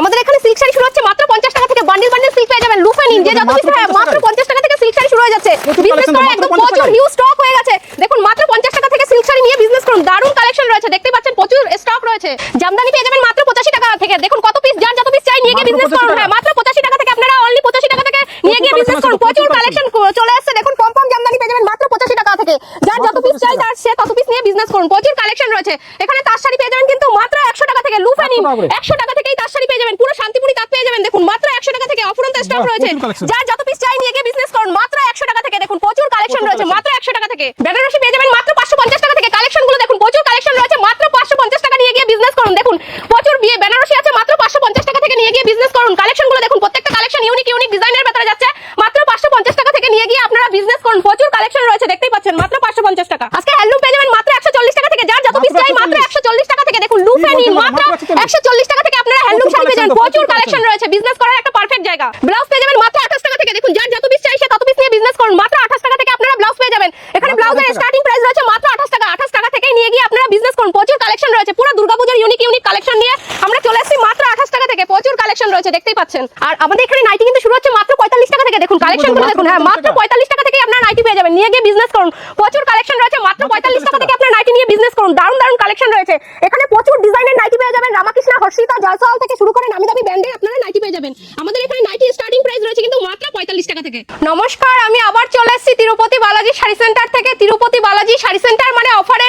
আমাদের এখানে সিল্ক শাড়ি শুরু হচ্ছে মাত্র পঞ্চাশ টাকা থেকে বান্ডিল বান্ডিল সিল্ক পেয়ে যাবেন। লুফে নিন যে যত মাত্র হয়। পঞ্চাশ টাকা থেকে। সিল্ক শাড়ি শুরু হয়ে যাচ্ছে প্রচুর বিজনেস collection তো, করা মাত্র একদম 50 প্রচুর টাকায়। হিউজ স্টক হয়ে গেছে দেখুন মাত্র পঞ্চাশ টাকা থেকে সিল্ক শাড়ি নিয়ে বিজনেস করুন দারুণ কালেকশন রয়েছে দেখতে পাচ্ছেন প্রচুর স্টক রয়েছে জামদানি পেয়ে যাবেন মাত্র পঁচাশি টাকা থেকে দেখুন কত পিস যার যত পিস চাই নিয়ে গিয়ে মাত্র বিজনেস 85 করুন টাকা। হ্যাঁ মাত্র পঁচাশি টাকা থেকে আপনারা অনলি পঁচাশি টাকা থেকে নিয়ে গিয়ে প্রচুর বিজনেস collection করুন আছে, প্রচুর প্রচুর কালেকশন চলে আসছে দেখুন কম কম জামদানি পেয়ে যাবেন মাত্র পঁচাশি টাকা থেকে যার যত মাত্র পিস 85 চাই টাকা। তার সে তত পিস নিয়ে বিজনেস করুন। প্রচুর কালেকশন রয়েছে। এখানে তার শাড়ি পেয়ে যাবেন কিন্তু মাত্র একশো টাকা থেকে লুফে নিন। একশো টাকা থেকেই তার শাড়ি পেয়ে যাবেন। পুরো শান্তিপুরি তাঁত পেয়ে যাবেন। দেখুন মাত্র একশো টাকা থেকে অফুরন্ত স্টক রয়েছে। যার যত পিস চাই নিয়ে গিয়ে বিজনেস করুন মাত্র একশো টাকা থেকে। দেখুন প্রচুর কালেকশন রয়েছে। মাত্র একশো টাকা থেকে। বেনারসি পেয়ে যাবেন মাত্র পাঁচশো পঞ্চাশ টাকা থেকে। কালেকশনগুলো দেখুন প্রচুর কালেকশন রয়েছে। মাত্র পাঁচশো পঞ্চাশ টাকা নিয়ে গিয়ে বিজনেস করুন। দেখুন প্রচুর বিয়ে বেনারসি আছে। মাত্র পাঁচশো পঞ্চাশ টাকা থেকে নিয়ে গিয়ে বিজনেস করুন। কালেকশনগুলো দেখুন প্রত্যেকটা কালেকশন ইউনিক ইউনিক ডিজাইনের ভেতরে যাচ্ছে। মাত্র পাঁচশো পঞ্চাশ টাকা থেকে নিয়ে গিয়ে আপনারা বিজনেস করুন। প্রচুর কালেকশন রয়েছে। দেখতেই পাচ্ছেন মাত্র পাঁচশো পঞ্চাশ টাকা। আজকে হ্যান্ডলুম পেয়ে যাবেন মাত্র একশো চল্লিশ টাকা থেকে যার যত পিস মাত্র চাই মাত্র 140 একশো চল্লিশ টাকা থেকে দেখুন লুফে কি নিন বলছেন? মাত্র মাত্র 140 একশো চল্লিশ টাকা থেকে আপনারা হ্যান্ডলুম প্রচুর শাড়ি পেয়ে যাবেন collection তো, প্রচুর প্রচুর কালেকশন রয়েছে বিজনেস করার একটা পারফেক্ট জায়গা ব্লাউজ পেয়ে যাবেন মাত্র আঠাশ টাকা থেকে দেখুন যার যত পিস চাই সে তত পিস নিয়ে বিজনেস করুন মাত্র আঠাশ টাকা থেকে আপনারা ব্লাউজ পেয়ে যাবেন এখানে মাত্র ব্লাউজের 28 টাকা। স্টার্টিং প্রাইস রয়েছে মাত্র আঠাশ টাকা আঠাশ টাকা থেকে নিয়ে গিয়ে আপনারা বিজনেস করুন প্রচুর কালেকশন রয়েছে পুরো দুর্গাপূজার ইউনিক ইউনিক কালেকশন নিয়ে আমরা চলে এসেছি মাত্র আঠাশ টাকা থেকে। প্রচুর কালেকশন রয়েছে দেখতেই পাচ্ছেন। আর আমাদের এখানে নাইটি কিন্তু শুরু হচ্ছে মাত্র পঁয়তাল্লিশ টাকা থেকে। দেখুন কালেকশনগুলো দেখুন হ্যাঁ মাত্র পঁয়তাল্লিশ টাকা থেকে আপনারা নাইটি পেয়ে যাবেন। নিয়ে গিয়ে বিজনেস করুন। প্রচুর কালেকশন রয়েছে মাত্র মাত্র পঁয়তাল্লিশ টাকা থেকে আপনারা নাইটি নিয়ে বিজনেস করুন। দারুণ দারুণ কালেকশন রয়েছে। এখানে প্রচুর ডিজাইনের নাইটি পেয়ে যাবেন। রামাকৃষ্ণ হর্ষিতা জয়সওয়াল থেকে শুরু করে নামি দামি ব্র্যান্ডের আপনারা নাইটি পেয়ে যাবেন। আমাদের এখানে নাইটি স্টার্টিং প্রাইস রয়েছে কিন্তু মাত্র পঁয়তাল্লিশ টাকা থেকে। নমস্কার আমি আবার চলে এসেছি তিরুপতি বালাজি শাড়ি সেন্টার থেকে। তিরুপতি বালাজি শাড়ি সেন্টার মানে অফার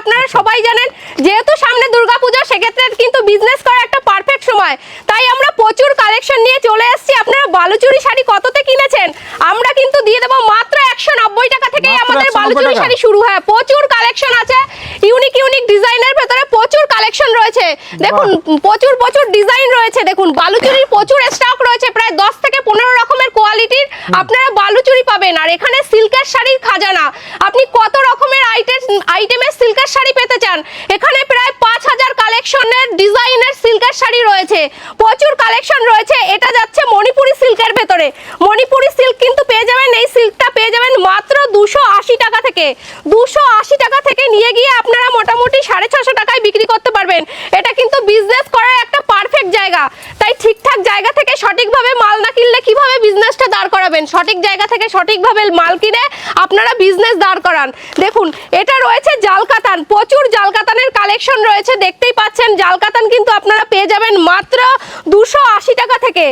আপনারা সবাই জানেন যেহেতু সামনে দুর্গাপূজা সেক্ষেত্রে কিন্তু বিজনেস করার একটা পারফেক্ট সময় তাই আমরা প্রচুর কালেকশন নিয়ে চলে এসেছি আপনারা বালুচুরি শাড়ি কততে কিনেছেন আমরা কিন্তু দিয়ে দেবো মাত্র একশো নব্বই টাকা থেকেই মাত্র আমাদের 190 বালুচুরি টাকা। শাড়ি শুরু হয় প্রচুর কালেকশন আছে। ইউনিক ইউনিক ডিজাইনের ভেতরে প্রচুর কালেকশন রয়েছে। দেখুন প্রচুর প্রচুর ডিজাইন রয়েছে দেখুন বালুচুরির প্রচুর স্টক রয়েছে প্রায় দশ থেকে পনেরো রকমের কোয়ালিটির আপনারা বালুচুরি পাবেন আর এখানে সিল্কের শাড়ির খাজানা। আপনি কত রকমের আইটেম আইটেমের সিল্কের শাড়ি পেতে চান? এখানে প্রায় পাঁচ হাজার কালেকশনের ডিজাইনের সিল্কের শাড়ি রয়েছে। প্রচুর কালেকশন রয়েছে এটা যাচ্ছে মণিপুরি সিল্কের ভেতরে। মণিপুরি সিল্ক কিন্তু পেয়ে যাবেন এই সিল্কটা পেয়ে যাবেন মাত্র দুশো আশি টাকা থেকে দুশো আশি টাকা থেকে নিয়ে গিয়ে আপনারা মোটামুটি সাড়ে ছশো টাকায় বিক্রি করতে পারবেন এটা কিন্তু বিজনেস করার একটা পারফেক্ট জায়গা তাই ঠিকঠাক জায়গা থেকে সঠিকভাবে মাল না কিনলে কীভাবে বিজনেসটা দাঁড় করাবেন সঠিক জায়গা থেকে সঠিকভাবে মাল কিনে আপনারা বিজনেস দাঁড় করান। দেখুন এটা রয়েছে জালকাতান। প্রচুর জালকাতানের কালেকশন রয়েছে দেখতেই পাচ্ছেন। জালকাতান কিন্তু আপনারা পেয়ে যাবেন মাত্র দুশো আশি টাকা থেকে।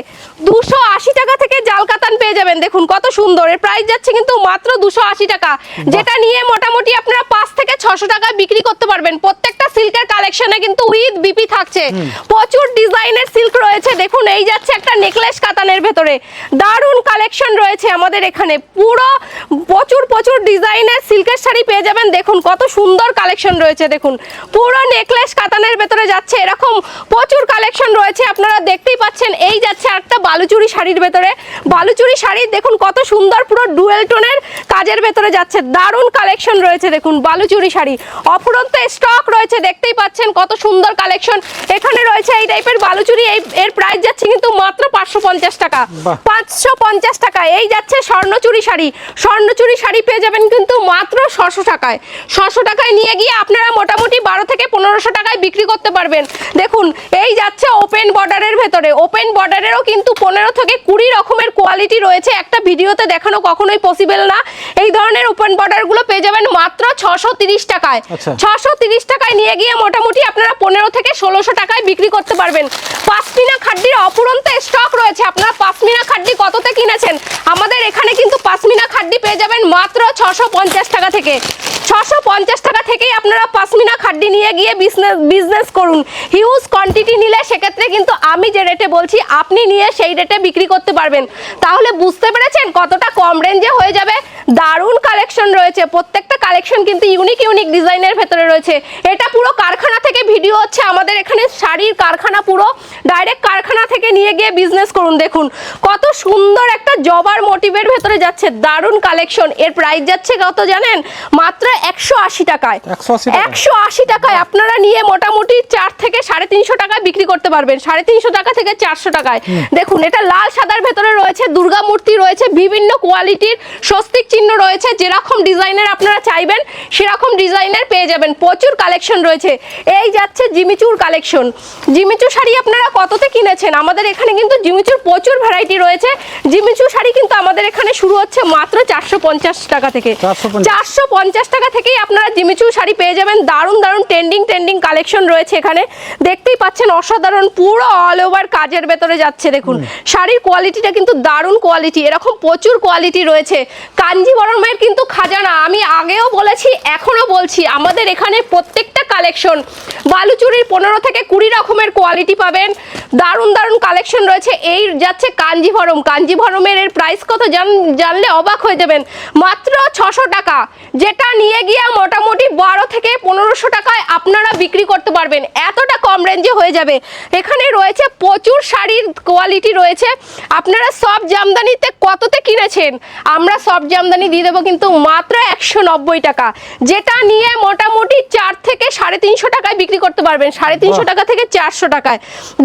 দুশো আশি টাকা থেকে জালকাতান পেয়ে যাবেন। দেখুন কত সুন্দর। এর প্রাইস যাচ্ছে কিন্তু মাত্র দুশো আশি টাকা। যেটা নিয়ে মোটামুটি আপনারা পাঁচ থেকে ছশো টাকা বিক্রি করতে পারবেন। প্রত্যেকটা সিল্কের কালেকশনে কিন্তু উইথ বিপি থাকছে। প্রচুর ডিজাইনের সিল্ক রয়েছে। দেখুন এই যাচ্ছে একটা নেকলেস কাতানের ভেতরে। দারুণ কালেকশন রয়েছে আমাদের এখানে। পুরো প্রচুর প্রচুর ডিজাইনের সিল্কের শাড়ি পেয়ে যাবেন। দেখুন কত সুন্দর কালেকশন রয়েছে দেখুন। পুরো নেকলেস কাতানের ভেতরে যাচ্ছে এরকম প্রচুর কালেকশন রয়েছে। আপনারা দেখতেই পাচ্ছেন এই যাচ্ছে একটা বালুচুরি শাড়ির ভেতরে। বালুচুরি শাড়ি দেখুন কত সুন্দর পুরো ডুয়েল টোনের কাজের ভেতরে যাচ্ছে। দারুণ কালেকশন রয়েছে দেখুন বালুচুরি শাড়ি। অফুরন্ত স্টক রয়েছে দেখতেই পাচ্ছেন কত সুন্দর কালেকশন। এখানে রয়েছে এই টাইপের বালুচুরি এই এর প্রাইস যাচ্ছে কিন্তু মাত্র পাঁচশো পঞ্চাশ টাকা। পাঁচশো পঞ্চাশ টাকা। এই যাচ্ছে স্বর্ণচুরি শাড়ি। স্বর্ণচুরি শাড়ি পেয়ে যাবেন কিন্তু মাত্র ছশো টাকায়। ছশো টাকায় নিয়ে গিয়ে আপনারা মোটামুটি বারো থেকে পনেরোশো টাকায় বিক্রি করতে পারবেন। দেখুন এই যাচ্ছে ওপেন বর্ডারের ভেতরে। ওপেন বর্ডারেরও কিন্তু পনেরো থেকে কুড়ি রকমের কোয়ালিটি রয়েছে। একটা ভিডিওতে দেখানো কখনোই পসিবল না। এই ধরনের ওপেন বর্ডারগুলো পেয়ে যাবেন মাত্র ছশো তিরিশ টাকায়। আচ্ছা। ছশো তিরিশ টাকায় নিয়ে গিয়ে মোটামুটি আপনারা পনেরো থেকে ষোলোশো টাকায় বিক্রি করতে পারবেন। পাঁচমিনা খাড্ডির অপুরন্ত স্টক রয়েছে। আপনারা পাঁচমিনা খাড্ডি কততে কিনেছেন? আমাদের এখানে কিন্তু পাঁচমিনা খাড্ডি পেয়ে যাবেন মাত্র ছশো পঞ্চাশ টাকা থেকে। ছশো পঞ্চাশ টাকা থেকেই আপনারা পাঁচমিনা খাড্ডি নিয়ে গিয়ে বিজনেস বিজনেস করুন। হিউজ কোয়ান্টিটি নিলে সেক্ষেত্রে কিন্তু আমি যে রেটে বলছি, আপনি নিয়ে সেই রেটে বিক্রি করতে পারবেন। তাহলে বুঝতে পেরেছেন কতটা কম রেঞ্জে হয়ে যাবে? দারুণ কালেকশন রয়েছে। প্রত্যেকটা কালেকশন কিন্তু ইউনিক ইউনিক ডিজাইনের ভেতরে রয়েছে। এটা পুরো কারখানা থেকে ভিডিও হচ্ছে আমাদের এখানে শাড়ির কারখানা পুরো। ডাইরেক্ট কারখানা থেকে নিয়ে গিয়ে বিজনেস করুন। দেখুন কত সুন্দর একটা জবার মোটিভের ভেতরে যাচ্ছে দারুণ কালেকশন এর প্রাইস যাচ্ছে কত জানেন? মাত্র একশো আশি টাকায়। একশো আশি টাকায়? আপনারা নিয়ে মোটামুটি চার থেকে সাড়ে তিনশো টাকায় বিক্রি করতে পারবেন। সাড়ে তিনশো টাকা থেকে চারশো টাকায়। দেখুন এটা লাল সাদার ভেতরে রয়েছে দুর্গা মূর্তি রয়েছে বিভিন্ন কোয়ালিটির স্বস্তিক চিহ্ন রয়েছে যেরকম ডিজাইনের আপনারা চাইবেন সেরকম ডিজাইনের পেয়ে যাবেন। প্রচুর কালেকশন রয়েছে। এই যাচ্ছে জিমিচুর কালেকশন জিমিচু শাড়ি আপনারা কততে কিনেছেন? আমাদের এখানে কিন্তু জিমিচুর প্রচুর ভ্যারাইটি রয়েছে। জিমিচু শাড়ি কিন্তু আমাদের এখানে শুরু হচ্ছে মাত্র চারশো পঞ্চাশ টাকা থেকে। চারশো পঞ্চাশ। টাকা থেকেই আপনারা জিমিচু শাড়ি পেয়ে যাবেন। দারুণ দারুণ ট্রেন্ডিং ট্রেন্ডিং কালেকশন রয়েছে এখানে। দেখতেই পাচ্ছেন অসাধারণ পুরো অল ওভার কাজের ভেতরে যাচ্ছে দেখুন। শাড়ির কোয়ালিটিটা কিন্তু দারুণ কোয়ালিটি এরকম প্রচুর কোয়ালিটি রয়েছে। কাঞ্জিবরমের কিন্তু খাজানা আমি আগেও বলেছি এখনও বলছি আমাদের এখানে প্রত্যেকটা কালেকশন। বালুচুরির পনেরো থেকে কুড়ি রকমের কোয়ালিটি পাবেন। দারুণ দারুণ কালেকশন রয়েছে। এই যাচ্ছে কাঞ্জিভরম। কাঞ্জিভরমের এর প্রাইস কত জান জানলে অবাক হয়ে যাবেন। মাত্র ছশো টাকা। যেটা নিয়ে গিয়ে মোটামুটি বারো থেকে পনেরোশো টাকায় আপনারা বিক্রি করতে পারবেন। এতটা কম রেঞ্জে হয়ে যাবে। এখানে রয়েছে প্রচুর শাড়ির কোয়ালিটি রয়েছে। আপনারা সব জামদানিতে কততে কিনেছেন? আমরা সব জামদানি দিয়ে দেবো কিন্তু মাত্র একশো নব্বই টাকা। যেটা নিয়ে মোটামুটি চার থেকে সাড়ে তিনশো টাকায় বিক্রি করতে পারবেন সাড়ে তিনশো টাকা থেকে চারশো টাকায়।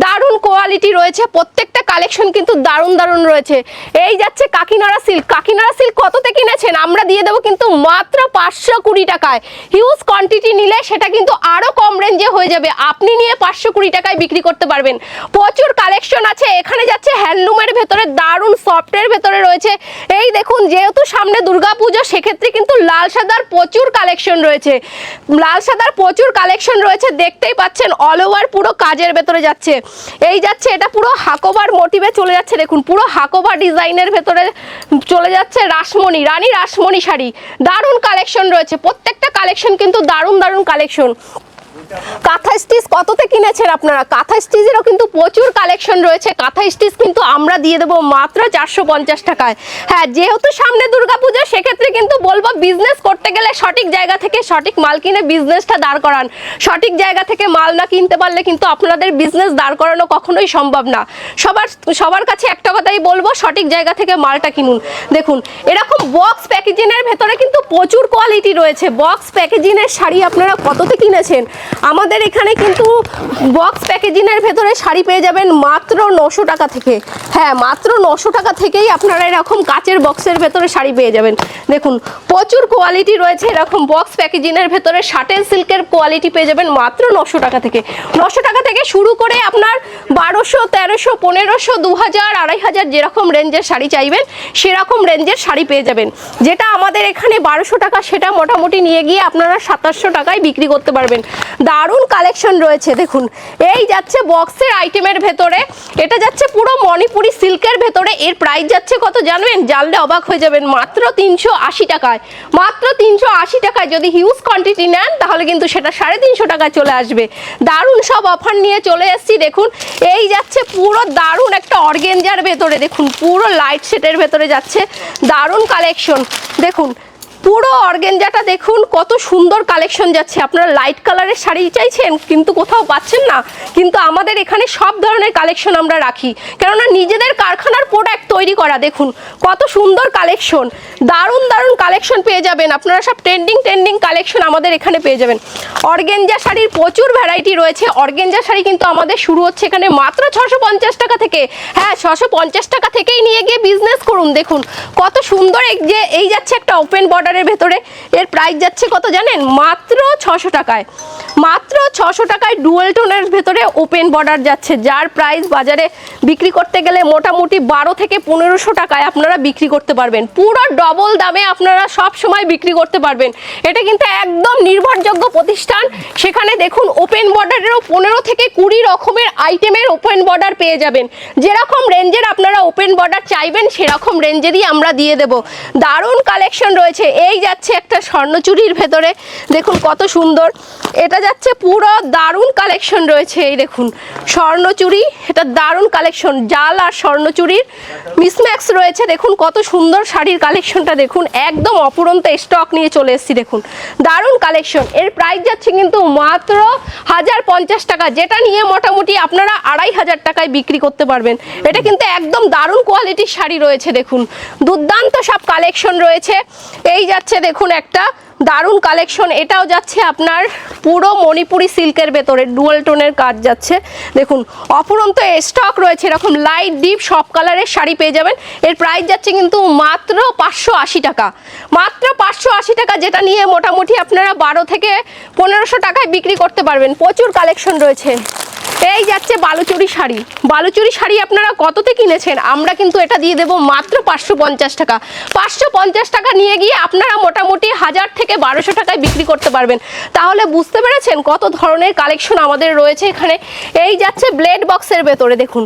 দারুণ কোয়ালিটি রয়েছে প্রত্যেকটা কালেকশন কিন্তু দারুণ দারুণ রয়েছে। এই যাচ্ছে কাকিনাড়া সিল্ক কাকিনাড়া সিল্ক কততে কিনেছেন? আমরা দিয়ে দেবো কিন্তু মাত্র পাঁচশো কুড়ি টাকায়। হিউজ কোয়ান্টিটি নিলে সেটা কিন্তু আরও কম রেঞ্জে হয়ে যাবে। আপনি নিয়ে পাঁচশো কুড়ি টাকায় বিক্রি করতে পারবেন। প্রচুর কালেকশন আছে। এখানে যাচ্ছে হ্যান্ডলুমের ভেতরে দারুণ সফটের ভেতরে রয়েছে। এই দেখুন যেহেতু সামনে দুর্গাপুজো সেক্ষেত্রে কিন্তু লাল সাদার প্রচুর কালেকশন রয়েছে। লাল সাদার প্রচুর কালেকশন রয়েছে, দেখতেই পাচ্ছেন অল ওভার পুরো কাজের ভেতরে যাচ্ছে। এই যাচ্ছে, এটা পুরো হাকোবার মোটিভে চলে যাচ্ছে, দেখুন, পুরো হাকোবার ডিজাইনের ভেতরে চলে যাচ্ছে রাসমণি, রানী রাসমণি শাড়ি। দারুণ কালেকশন রয়েছে, প্রত্যেকটা কালেকশন কিন্তু দারুণ দারুণ কালেকশন। কাঁথা স্টিচ কততে কিনেছেন আপনারা? কাঁথা স্টিচেরও কিন্তু প্রচুর কালেকশন রয়েছে। কাঁথা স্টিচ কিন্তু আমরা দিয়ে দেবো মাত্র চারশো পঞ্চাশ টাকায়। হ্যাঁ যেহেতু সামনে দুর্গাপুজো, সেক্ষেত্রে কিন্তু বলব বিজনেস করতে গেলে সঠিক জায়গা থেকে সঠিক মাল কিনে বিজনেসটা দাঁড় করান। সঠিক জায়গা থেকে মাল না কিনতে পারলে কিন্তু আপনাদের বিজনেস দাঁড় করানো কখনোই সম্ভব না। সবার সবার কাছে একটা কথাই বলব, সঠিক জায়গা থেকে মালটা কিনুন। দেখুন, এরকম বক্স প্যাকেজিংয়ের ভেতরে কিন্তু প্রচুর কোয়ালিটি রয়েছে। বক্স প্যাকেজিংয়ের শাড়ি আপনারা কততে কিনেছেন? আমাদের এখানে কিন্তু বক্স প্যাকেজিংয়ের ভেতরে শাড়ি পেয়ে যাবেন মাত্র নশো টাকা থেকে। হ্যাঁ মাত্র নশো টাকা থেকেই আপনারা এরকম কাচের বক্সের ভেতরে শাড়ি পেয়ে যাবেন। দেখুন, প্রচুর কোয়ালিটি রয়েছে এরকম বক্স প্যাকেজিংয়ের ভেতরে শার্টেল সিল্কের কোয়ালিটি পেয়ে যাবেন মাত্র নশো টাকা থেকে। নশো টাকা থেকে শুরু করে আপনার বারোশো, তেরোশো, পনেরোশো দু হাজার আড়াই হাজার যেরকম রেঞ্জের শাড়ি চাইবেন, সেরকম রেঞ্জের শাড়ি পেয়ে যাবেন। যেটা আমাদের এখানে বারোশো টাকা, সেটা মোটামুটি নিয়ে গিয়ে আপনারা সাতাশশো টাকায় বিক্রি করতে পারবেন। দারুণ কালেকশন রয়েছে, দেখুন। এই যাচ্ছে বক্সের আইটেমের ভেতরে। এটা যাচ্ছে পুরো মণিপুরি সিল্কের ভেতরে। এর প্রাইস যাচ্ছে কত জানবেন? জানলে অবাক হয়ে যাবেন। মাত্র তিনশো আশি টাকায়। মাত্র তিনশো আশি টাকায় যদি হিউজ কোয়ান্টিটি নেন, তাহলে কিন্তু সেটা সাড়ে তিনশো টাকায় চলে আসবে। দারুণ সব অফার নিয়ে চলে এসেছি, দেখুন। এই যাচ্ছে পুরো দারুণ একটা অর্গেঞ্জার ভেতরে, দেখুন। পুরো লাইট সেটের ভেতরে যাচ্ছে দারুণ কালেকশন দেখুন পুরো অর্গেঞ্জাটা দেখুন, কত সুন্দর কালেকশন যাচ্ছে। আপনারা লাইট কালারের শাড়ি চাইছেন, কিন্তু কোথাও পাচ্ছেন না। কিন্তু আমাদের এখানে সব ধরনের কালেকশন আমরা রাখি। কেননা নিজেদের কারখানার প্রোডাক্ট তৈরি করা, দেখুন, কত সুন্দর কালেকশন দারুণ দারুণ কালেকশন পেয়ে যাবেন। আপনারা সব ট্রেন্ডিং ট্রেন্ডিং কালেকশন আমাদের এখানে পেয়ে যাবেন। অর্গেঞ্জা শাড়ির প্রচুর ভ্যারাইটি রয়েছে। অর্গেঞ্জা শাড়ি কিন্তু আমাদের শুরু হচ্ছে এখানে মাত্র ছশো পঞ্চাশ টাকা থেকে। হ্যাঁ ছশো পঞ্চাশ টাকা থেকেই নিয়ে গিয়ে বিজনেস করুন, দেখুন। কত সুন্দর এই যে, এই যাচ্ছে একটা ওপেন বর্ডারের ভেতরে। এর প্রাইস যাচ্ছে কত জানেন? মাত্র ছশো টাকায়। মাত্র ছশো টাকায় ডুয়েল টোনের ভেতরে ওপেন বর্ডার যাচ্ছে। যার প্রাইস বাজারে বিক্রি করতে গেলে মোটামুটি বারো থেকে পনেরোশো টাকায় আপনারা বিক্রি করতে পারবেন। পুরো ডবল দামে আপনারা সব সময় বিক্রি করতে পারবেন। এটা কিন্তু একদম নির্ভরযোগ্য প্রতিষ্ঠান। সেখানে দেখুন ওপেন বর্ডারেরও পনেরো থেকে কুড়ি রকমের আইটেমের ওপেন বর্ডার পেয়ে যাবেন। যেরকম রেঞ্জের আপনারা ওপেন বর্ডার চাইবেন, সেরকম রেঞ্জেরই আমরা দিয়ে দেব। দারুণ কালেকশন রয়েছে। এই যাচ্ছে একটা স্বর্ণচুরির ভেতরে। দেখুন কত সুন্দর। এটা যাচ্ছে পুরো দারুণ কালেকশন রয়েছে। এই দেখুন, স্বর্ণচুরি, এটা দারুণ কালেকশন জাল আর স্বর্ণচুরির মিসম্যাক্স রয়েছে। দেখুন কত সুন্দর শাড়ির কালেকশনটা দেখুন, একদম অপুরন্ত স্টক নিয়ে চলে এসেছি, দেখুন। দারুণ কালেকশন এর প্রাইস যাচ্ছে কিন্তু মাত্র হাজার পঞ্চাশ টাকা, যেটা নিয়ে মোটামুটি আপনারা আড়াই হাজার টাকায় বিক্রি করতে পারবেন। এটা কিন্তু একদম দারুণ কোয়ালিটির শাড়ি রয়েছে, দেখুন। দুর্দান্ত সব কালেকশন রয়েছে। এই যাচ্ছে, দেখুন, একটা দারুণ কালেকশন এটাও যাচ্ছে আপনার পুরো মণিপুরি সিল্কের ভেতরে ডুয়াল টোনের কাজ যাচ্ছে। দেখুন অপরন্ত স্টক রয়েছে, এরকম লাইট ডিপ সব কালারের শাড়ি পেয়ে যাবেন। এর প্রাইস যাচ্ছে কিন্তু মাত্র পাঁচশো আশি টাকা। মাত্র পাঁচশো আশি টাকা, যেটা নিয়ে মোটামুটি আপনারা বারো থেকে পনেরোশো টাকায় বিক্রি করতে পারবেন। প্রচুর কালেকশন রয়েছে। এই যাচ্ছে বালুচুরি শাড়ি। বালুচুরি শাড়ি আপনারা কততে কিনেছেন? আমরা কিন্তু এটা দিয়ে দেবো মাত্র পাঁচশো পঞ্চাশ টাকা। পাঁচশো পঞ্চাশ টাকা নিয়ে গিয়ে আপনারা মোটামুটি হাজার থেকে বারোশো টাকায় বিক্রি করতে পারবেন। তাহলে বুঝতে পেরেছেন কত ধরনের কালেকশন আমাদের রয়েছে এখানে? এই যাচ্ছে ব্লেড বক্সের ভেতরে দেখুন।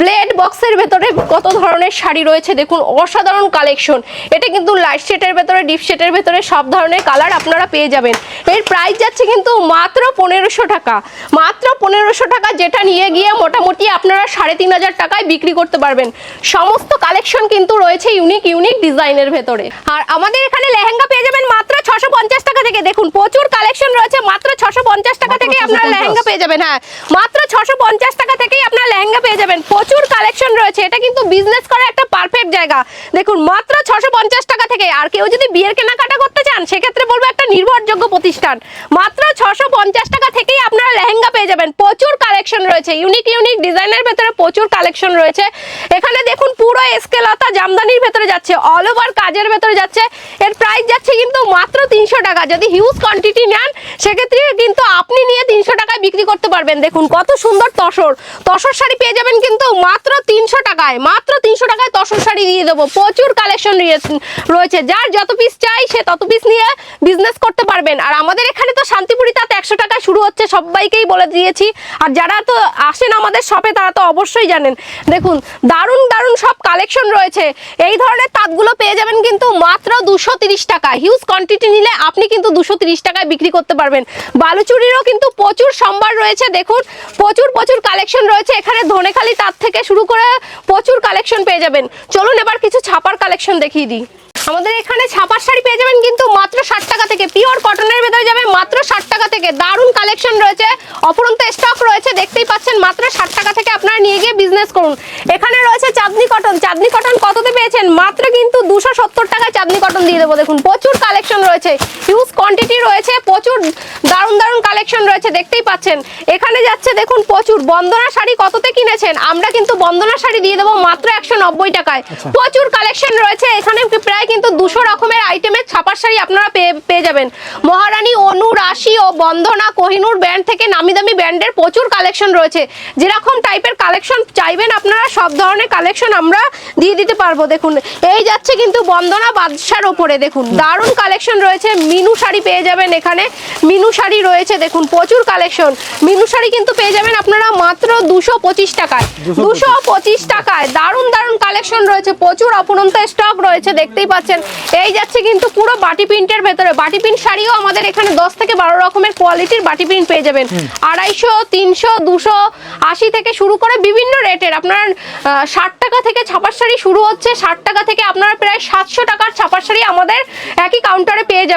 ব্লেড বক্সের ভেতরে কত ধরনের শাড়ি রয়েছে দেখুন। অসাধারণ কালেকশন। এটা কিন্তু লাইট শেটের ভেতরে, ডিপ শেটের ভেতরে সব ধরনের কালার আপনারা পেয়ে যাবেন। এর প্রাইস যাচ্ছে কিন্তু মাত্র পনেরোশো টাকা। মাত্র পনেরোশো টাকা যেটা নিয়ে গিয়ে মোটামুটি আপনারা সাড়ে তিন হাজার টাকায় বিক্রি করতে পারবেন। সমস্ত কালেকশন কিন্তু রয়েছে ইউনিক ইউনিক ডিজাইনের ভেতরে। আর আমাদের এখানে লেহেঙ্গা পেয়ে যাবেন মাত্র ছশো পঞ্চাশ টাকা থেকে। দেখুন প্রচুর কালেকশন রয়েছে মাত্র ছশো পঞ্চাশ টাকা থেকে আপনারা লেহেঙ্গা পেয়ে যাবেন হ্যাঁ। মাত্র ছশো পঞ্চাশ টাকা থেকেই আপনারা লেহেঙ্গা পেয়ে যাবেন। প্রচুর কালেকশন রয়েছে এটা কিন্তু বিজনেস করার একটা পারফেক্ট জায়গা। দেখুন মাত্র ছশো পঞ্চাশ টাকা থেকে। আর কেউ যদি বিয়ের কেনাকাটা করতে চান সেক্ষেত্রে বলব একটা নির্ভরযোগ্য প্রতিষ্ঠান। মাত্র ছশো পঞ্চাশ টাকা থেকেই আপনারা লেহেঙ্গা পেয়ে যাবেন। প্রচুর কালেকশন রয়েছে। ইউনিক ইউনিক ডিজাইনের ভেতরে প্রচুর কালেকশন রয়েছে। এখানে দেখুন পুরো স্কেলতা জামদানির ভেতরে যাচ্ছে অল ওভার কাজের ভেতরে যাচ্ছে। এর প্রাইস যাচ্ছে কিন্তু মাত্র তিনশো টাকা। যদি হিউজ কোয়ান্টিটি নেন, সেক্ষেত্রে কিন্তু আপনি নিয়ে তিনশো টাকায় বিক্রি করতে পারবেন। দেখুন কত সুন্দর তসর। তসর শাড়ি পেয়ে যাবেন কিন্তু মাত্র তিনশো টাকায়। মাত্র তিনশো টাকায় তসর শাড়ি দিয়ে দেবো। প্রচুর কালেকশন রয়েছে যার যত পিস চাই, সে তত পিস নিয়ে বিজনেস করতে পারবেন। আর আমাদের এখানে তো শান্তিপুরি তাতে একশো টাকায় শুরু হচ্ছে, সবাইকেই বলে দিয়েছি। আর যারা তো আসেন আমাদের শপে তারা তো অবশ্যই জানেন। দেখুন, দারুণ দারুণ সব কালেকশন রয়েছে। এই ধরনের তাঁতগুলো পেয়ে যাবেন কিন্তু মাত্র দুশো টাকা। হিউজ কোয়ান্টিটি নিলে আপনি কিন্তু দুশো টাকায় বিক্রি করতে পারবেন। বালুচুরিরও কিন্তু প্রচুর সম্ভার রয়েছে। দেখুন, প্রচুর প্রচুর কালেকশন রয়েছে। এখানে ধনেখালি তাঁত থেকে শুরু করে প্রচুর কালেকশন পেয়ে যাবেন। চলুন এবার কিছু ছাপার কালেকশন দেখিয়ে দিই। আমাদের এখানে ছাপার শাড়ি পেয়ে যাবেন কিন্তু মাত্র ষাট টাকা থেকে। পিওর কটনের ভেতরে যাবে থেকে দারুণ কালেকশন রয়েছে। অপরন্ত স্টক রয়েছে দেখতেই পাচ্ছেন মাত্র ষাট টাকা থেকে আপনারা নিয়ে গিয়ে বিজনেস করুন। এখানে রয়েছে চাঁদনি কটন চাঁদনি কটন কততে পেয়েছেন? মাত্র কিন্তু দুশো সত্তর টাকায় চাঁদনি কটন দিয়ে দেবো। দেখুন প্রচুর কালেকশন রয়েছে। হিউজ কোয়ান্টিটি রয়েছে প্রচুর দারুণ দারুণ কালেকশন রয়েছে দেখতেই পাচ্ছেন। এখানে যাচ্ছে দেখুন প্রচুর। বন্দনা শাড়ি কততে কিনেছেন? আমরা কিন্তু বন্দনা শাড়ি দিয়ে দেবো মাত্র একশো নব্বই টাকায়। প্রচুর কালেকশন রয়েছে। এখানে প্রায় কিন্তু দুশো রকমের আইটেমের ছাপার শাড়ি আপনারা পেয়ে পেয়ে যাবেন। মহারানী অনু রাশি ও বন্দনা কোহিনুর ব্র্যান্ড থেকে নামি দামি ব্র্যান্ডের প্রচুর কালেকশন রয়েছে। যেরকম টাইপের কালেকশন চাইবেন আপনারা সব ধরনের কালেকশন আমরা দিয়ে দিতে পারব। দেখুন এই যাচ্ছে কিন্তু বন্দনা বাদশার ওপরে। দেখুন দারুণ কালেকশন রয়েছে। মিনু শাড়ি পেয়ে যাবেন এখানে। মিনু শাড়ি রয়েছে দেখুন প্রচুর কালেকশন মিনু শাড়ি কিন্তু পেয়ে যাবেন আপনারা মাত্র দুশো পঁচিশ টাকায়। দুশো পঁচিশ। টাকায়। দারুণ দারুণ কালেকশন রয়েছে। প্রচুর অপরন্ত স্টক রয়েছে দেখতেই পাচ্ছেন। এই যাচ্ছে কিন্তু পুরো বাটি প্রিন্টের ভেতরে। বাটি প্রিন্ট শাড়িও আমাদের এখানে দশ থেকে বারো রকমের কোয়ালিটির বাটি প্রিন্ট পেয়ে যাবেন। আড়াইশো তিনশো দুশো আশি থেকে শুরু করে বিভিন্ন রেটের। আপনার ষাট টাকা থেকে ছাপার শাড়ি শুরু হচ্ছে। ষাট টাকা থেকে আপনারা প্রায় সাতশো টাকার ছাপার শাড়ি আমাদের একই কাউন্টারে পেয়ে যাবেন।